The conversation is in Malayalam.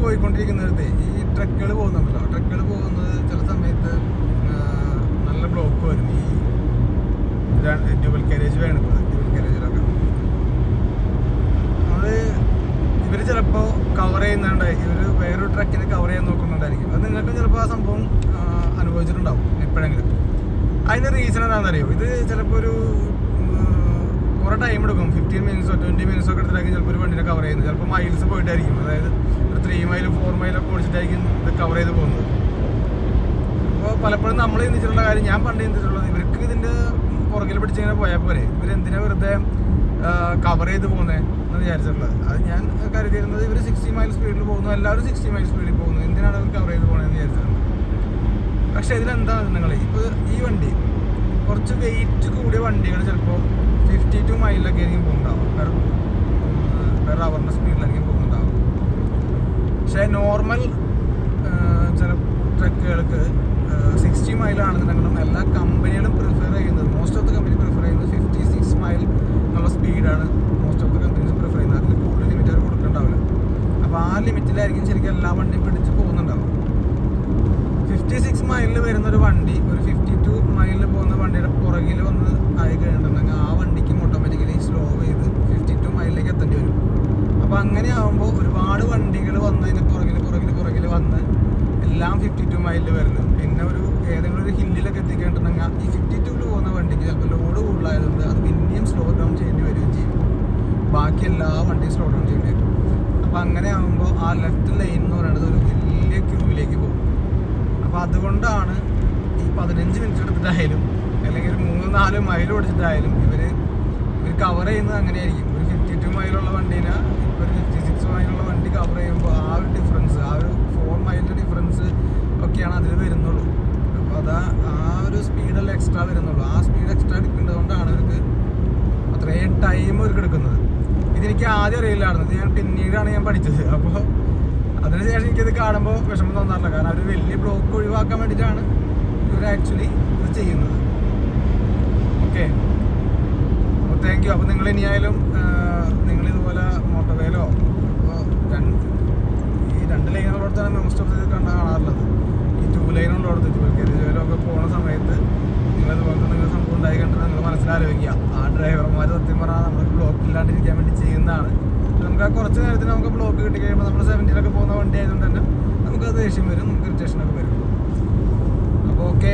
പോയിക്കൊണ്ടിരിക്കുന്നിടത്ത് ഈ ട്രക്കുകൾ പോകുന്നുണ്ടല്ലോ. ട്രക്കുകൾ പോകുന്നത് ചില സമയത്ത് നല്ല ബ്ലോക്ക് വരും. ഈ ഡ്യൂബൽ കാരേജ് വേണം ഡ്യൂബൽ കാരേജിലൊക്കെ അത് ഇവർ ചിലപ്പോൾ കവർ ചെയ്യുന്നുണ്ട്. ഇവർ വേറൊരു ട്രക്കിനെ കവർ ചെയ്യാൻ നോക്കുന്നുണ്ടായിരിക്കും. അത് നിങ്ങൾക്ക് ചിലപ്പോൾ ആ സംഭവം അനുഭവിച്ചിട്ടുണ്ടാവും എപ്പോഴെങ്കിലും. അതിന് റീസൺ എന്താണെന്നറിയോ? ഇത് ചിലപ്പോൾ ഒരു കുറേ ടൈം എടുക്കും. ഫിഫ്റ്റീൻ മിനിറ്റ്സോ ട്വന്റി മിനിറ്റ്സോ ഒക്കെ എടുത്തിട്ടായിരിക്കും ചിലപ്പോൾ ഒരു വണ്ടിനെ കവർ ചെയ്യുന്നത്. ചിലപ്പോൾ മൈൽസ് പോയിട്ടായിരിക്കും. അതായത് ഒരു ത്രീ മൈൽ ഫോർ മൈലൊക്കെ ഓടിച്ചിട്ടായിരിക്കും ഇത് കവർ ചെയ്ത് പോകുന്നത്. അപ്പോൾ പലപ്പോഴും നമ്മൾ ചിന്തിച്ചിട്ടുള്ള കാര്യം ഞാൻ പണ്ട് ചിന്തിച്ചിട്ടുള്ളത് ഇവർക്ക് ഇതിന്റെ പുറകിൽ പിടിച്ചിങ്ങനെ പോയാൽ പോരെ. ഇവരെന്തിനാ വെറുതെ കവർ ചെയ്ത് പോകുന്നത് എന്ന് വിചാരിച്ചിട്ടുള്ളത്. അത് ഞാൻ കരുതിയിരുന്നത് ഇവർ സിക്സ്റ്റി മൈൽ സ്പീഡിൽ പോകുന്നു. എല്ലാവരും സിക്സ്റ്റി മൈൽ സ്പീഡിൽ പോകുന്നു. എന്തിനാണ് അവർ കവർ ചെയ്ത് പോകണമെന്ന് വിചാരിച്ചിട്ടുണ്ട് പക്ഷേ ഇതിലെന്താണ് നിങ്ങൾ ഇപ്പോൾ കുറച്ച് വെയിറ്റ് കൂടിയ വണ്ടികൾ ചിലപ്പോൾ ഫിഫ്റ്റി ടു മൈലിലൊക്കെ ആയിരിക്കും പോകുന്നുണ്ടാവും പെർ പെർ അവറിന്റെ സ്പീഡിലായിരിക്കും പോകുന്നുണ്ടാവും പക്ഷേ നോർമൽ ചില ട്രക്കുകൾക്ക് സിക്സ്റ്റി മൈലാണെന്നുണ്ടെങ്കിലും എല്ലാ കമ്പനികളും പ്രിഫർ ചെയ്യുന്നത് most of the company prefer ചെയ്യുന്നത് ഫിഫ്റ്റി സിക്സ് മൈൽ എന്നുള്ള സ്പീഡാണ് most of the companies prefer ചെയ്യുന്നത്. അതിൽ കൂടുതൽ ലിമിറ്റ് അവർ കൊടുക്കേണ്ടാവില്ല. അപ്പോൾ ആ ലിമിറ്റിലായിരിക്കും ശരിക്കും എല്ലാ വണ്ടിയും പിടിച്ച് മൈലിൽ വരുന്ന ഒരു വണ്ടി ഒരു ഫിഫ്റ്റി ടു മൈലിൽ പോകുന്ന വണ്ടിയുടെ പുറകിൽ വന്ന് ആയി കഴിഞ്ഞിട്ടുണ്ടെങ്കിൽ ആ വണ്ടിക്കും ഓട്ടോമാറ്റിക്കലി സ്ലോ ചെയ്ത് ഫിഫ്റ്റി ടു മൈലിലേക്ക് എത്തേണ്ടി വരും. അപ്പോൾ അങ്ങനെ ആകുമ്പോൾ ഒരുപാട് വണ്ടികൾ വന്നതിന് പുറകിൽ പുറകിൽ പുറകിൽ വന്ന് എല്ലാം ഫിഫ്റ്റി ടു മൈലിൽ വരുന്നു. പിന്നെ ഒരു ഏതെങ്കിലും ഒരു ഹില്ലിലൊക്കെ എത്തിക്കേണ്ടിട്ടുണ്ടെങ്കിൽ ഈ ഫിഫ്റ്റി ടുവിൽ പോകുന്ന വണ്ടിക്ക് ചിലപ്പോൾ ലോഡ് കൂടുതലായതുകൊണ്ട് അത് പിന്നെയും സ്ലോ ഡൗൺ ചെയ്യേണ്ടി വരികയും ചെയ്യും. ബാക്കി എല്ലാ വണ്ടിയും സ്ലോ ഡൗൺ ചെയ്യേണ്ടി വരും. അപ്പോൾ അങ്ങനെ ആകുമ്പോൾ ആ ലെഫ്റ്റ് ലൈൻ എന്ന് പറയുന്നത് ഒരു വലിയ ക്യൂവിലേക്ക് പോകും അപ്പോൾ അതുകൊണ്ടാണ് ഈ പതിനഞ്ച് മിനിറ്റ് എടുത്തിട്ടായാലും അല്ലെങ്കിൽ ഒരു മൂന്ന് നാല് മൈൽ ഓടിച്ചിട്ടായാലും ഇവർ ഇവർ കവർ ചെയ്യുന്നത് അങ്ങനെയായിരിക്കും. ഒരു ഫിഫ്റ്റി ടു മൈലുള്ള വണ്ടീനെ ഒരു ഫിഫ്റ്റി സിക്സ് മൈലുള്ള വണ്ടി കവർ ചെയ്യുമ്പോൾ ആ ഒരു ഡിഫറൻസ് ആ ഒരു ഫോർ മൈലിന്റെ ഡിഫറൻസ് ഒക്കെയാണ് അതിൽ വരുന്നുള്ളൂ. അപ്പോൾ അതാ ആ ഒരു സ്പീഡല്ല എക്സ്ട്രാ വരുന്നുള്ളൂ. ആ സ്പീഡ് എക്സ്ട്രാ എടുക്കേണ്ടത് കൊണ്ടാണ് അവർക്ക് അത്രയും ടൈം അവർക്ക് എടുക്കുന്നത്. ഇതെനിക്ക് ആദ്യം അറിയില്ലായിരുന്നു. ഇത് ഞാൻ പിന്നീടാണ് ഞാൻ പഠിച്ചത്. അപ്പോൾ അതിനുശേഷം എനിക്കത് കാണുമ്പോൾ വിഷമം തോന്നാറില്ല. കാരണം അവർ വലിയ ബ്ലോക്ക് ഒഴിവാക്കാൻ വേണ്ടിയിട്ടാണ് ഇവർ ആക്ച്വലി ഇത് ചെയ്യുന്നത്. ഓക്കെ അപ്പോൾ താങ്ക് യു അപ്പോൾ നിങ്ങൾ ഇനിയായാലും നിങ്ങൾ ഇതുപോലെ മോട്ടോവേലോ ഇപ്പോൾ രണ്ട് ഈ രണ്ട് ലൈനുള്ളടത്താണ് മോസ്റ്റ് ഓഫ് ഇത് കണ്ട കാണാറുള്ളത്. ഈ ടു ലൈനുള്ളടത്ത് ജോലിക്കാരിലോ ഒക്കെ പോകുന്ന സമയത്ത് നിങ്ങൾ ഇതുപോലത്തെ നിങ്ങൾ സംഭവം ഉണ്ടായി കണ്ടിട്ട് നിങ്ങൾ മനസ്സിലാലോചിക്കുക. ആ ഡ്രൈവർമാർ സത്യം പറഞ്ഞാൽ നമ്മൾ ബ്ലോക്ക് ഇല്ലാണ്ടിരിക്കാൻ വേണ്ടി ചെയ്യുന്നതാണ്. നമുക്ക് കുറച്ച് നേരത്തിന് നമുക്ക് ബ്ലോക്ക് കിട്ടി കഴിയുമ്പോൾ നമ്മൾ സെവന്റിയിലൊക്കെ പോകുന്ന വണ്ടി ആയതുകൊണ്ട് തന്നെ നമുക്കത് ദേഷ്യം വരും നമുക്ക് ഇറിറ്റേഷനൊക്കെ വരും. അപ്പോൾ ഓക്കെ